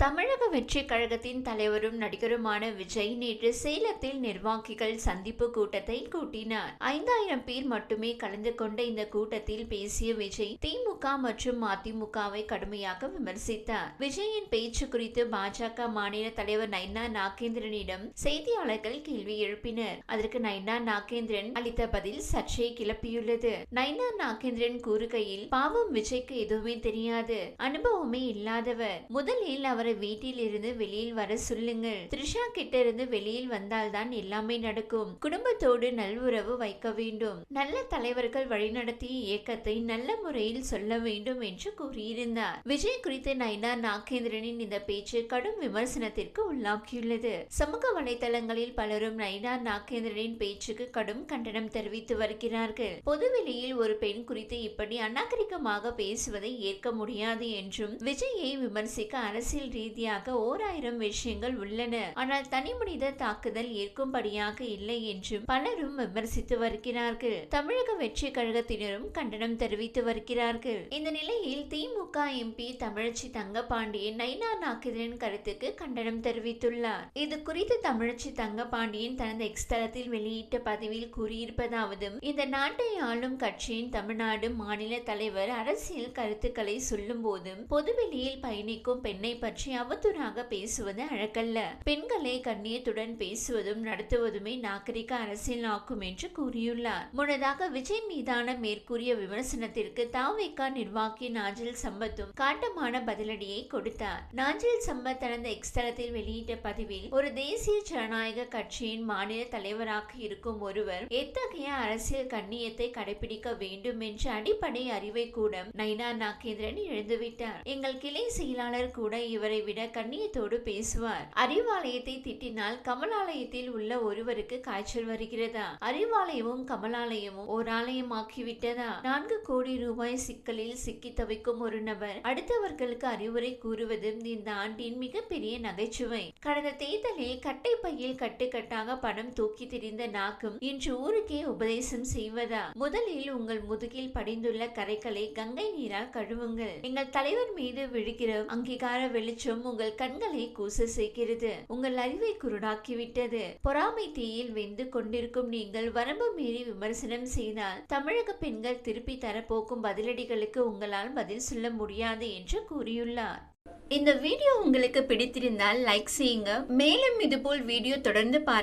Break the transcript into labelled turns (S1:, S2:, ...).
S1: தமிழக வெற்றி கழகத்தின் தலைவரும் நடிகருமான விஜய் நேற்று சேலத்தில் நிர்வாகிகள் சந்திப்பு கூட்டத்தை கூட்டினார். ஐந்தாயிரம் பேர் மட்டுமே கலந்து கொண்ட இந்த கூட்டத்தில் பேசிய விஜய் திமுக திமுக மற்றும் அதிமுகவை கடுமையாக விமர்சித்தார் விஜயின் பேச்சு குறித்து பாஜக மாநில தலைவர் நைனா நாகேந்திரனிடம் செய்தியாளர்கள் கேள்வி எழுப்பினர். அதற்கு நைனா நாகேந்திரன் அளித்த பதில் சர்ச்சையை கிளப்பியுள்ளது. நைனா நாகேந்திரன் கூறுகையில் பாவம் விஜய்க்கு எதுவுமே தெரியாது. அனுபவமே இல்லாதவர். முதலில் அவரை வீட்டில் இருந்து வெளியில் வர சொல்லுங்கள். த்ரிஷா கிட்ட இருந்து வெளியில் வந்தால்தான் எல்லாமே நடக்கும். குடும்பத்தோடு நல்வுறவு வைக்க வேண்டும். நல்ல தலைவர்கள் வழிநடத்திய இயக்கத்தை நல்ல முறையில் சொல்ல வேண்டும் என்று கூறியிருந்தார். விஜய் குறித்து நயனா நாகேந்திரனின் இந்த பேச்சு கடும் விமர்சனத்திற்கு உள்ளாக்கியுள்ளது சமூக வலைதளங்களில் பலரும் நயனா நாகேந்திரனின் பேச்சுக்கு கடும் கண்டனம் தெரிவித்து வருகிறார்கள். பொதுவெளியில் ஒரு பெண் குறித்து இப்படி அநாகரிகமாக பேசுவதை ஏற்க முடியாது என்றும் விஜயை விமர்சிக்க அரசியல் ரீதியாக ஓராயிரம் விஷயங்கள் உள்ளன. ஆனால் தனி மனித தாக்குதல் ஏற்கும்படியாக இல்லை என்றும் பலரும் விமர்சித்து வருகிறார்கள். தமிழக வெற்றி கழகத்தினரும் கண்டனம் தெரிவித்து வருகிறார்கள். இந்த நிலையில் திமுக எம்பி தமிழச்சி தங்கபாண்டியன் நைனா நாக்கிதரின் கருத்துக்கு கண்டனம் தெரிவித்துள்ளார். இது குறித்து தமிழச்சி தங்கபாண்டியன் தனது எக்ஸ் தளத்தில் வெளியிட்ட பதிவில் கூறியிருப்பதாவதும் இந்த நாட்டை ஆளும் கட்சியின் தமிழ்நாடு மாநில தலைவர் அரசியல் கருத்துக்களை சொல்லும் போதும் பொதுவெளியில் பயணிக்கும் பெண்ணை பற்றி அவதூறாக பேசுவது அழகல்ல. பெண்களை கண்ணியத்துடன் பேசுவதும் நடத்துவதுமே நாகரிக அரசியல் ஆக்கும் என்று கூறியுள்ளார். முன்னதாக விஜய் மீதான மேற்கூறிய விமர்சனத்திற்கு தாவேக்கா நிர்வாகி நாஜில் சம்பத்தும் காட்டமான பதிலடியை கொடுத்தார். நாஜில் சம்பத் தனது எக்ஸ்தலத்தில் வெளியிட்ட பதிவில் ஒரு தேசிய ஜனநாயக கட்சியின் மாநில தலைவராக இருக்கும் ஒருவர் எத்தகைய அரசியல் கண்ணியத்தை கடைபிடிக்க வேண்டும் என்ற அடிப்படை அறிவை கூட நைனா நாகேந்திரன் இழந்துவிட்டார். எங்கள் கிளை செயலாளர் கூட இவரை விட கண்ணியத்தோடு பேசுவார். அறிவாலயத்தை திட்டினால் கமலாலயத்தில் உள்ள ஒருவருக்கு காய்ச்சல் வருகிறதா? அறிவாலயமும் கமலாலயமும் ஓர் ஆலயமாக்கிவிட்டதா நான்கு கோடி ரூபாய் சிக்கலில் சிக்கி தவிக்கும் ஒரு நபர். அடுத்தவர்களுக்கு அறிவுரை கூறுவது இந்த ஆண்டின் மிகப்பெரிய நகைச்சுவை. கடந்த தேர்தலில் கட்டை பையில் கட்டுக்கட்டாக பணம் தூக்கி திரிந்த நாக்கும் இன்று ஊருக்கே உபதேசம் செய்வதா? முதலில் உங்கள் முதுகில் படிந்துள்ள கரைகளை கங்கை நீரால் கழுவுங்கள். எங்கள் தலைவர் மீது விழுகிற அங்கீகார வெளிச்சம் உங்கள் கண்களை கூச செய்கிறது. உங்கள் அறிவை குருடாக்கிவிட்டது. பொறாமை தீயில் வெந்து கொண்டிருக்கும் நீங்கள் வரம்பு மீறி விமர்சனம் செய்தால் தமிழக பெண்கள் திருப்பி தரப்போக்கும் பதிலடிகளுக்கு உங்களால் பதில் சொல்ல முடியாது என்று கூறியுள்ளார். இந்த வீடியோ உங்களுக்கு பிடித்திருந்தால் லைக் செய்யுங்க. மேலும் இதுபோல் வீடியோ தொடர்ந்து பார்க்க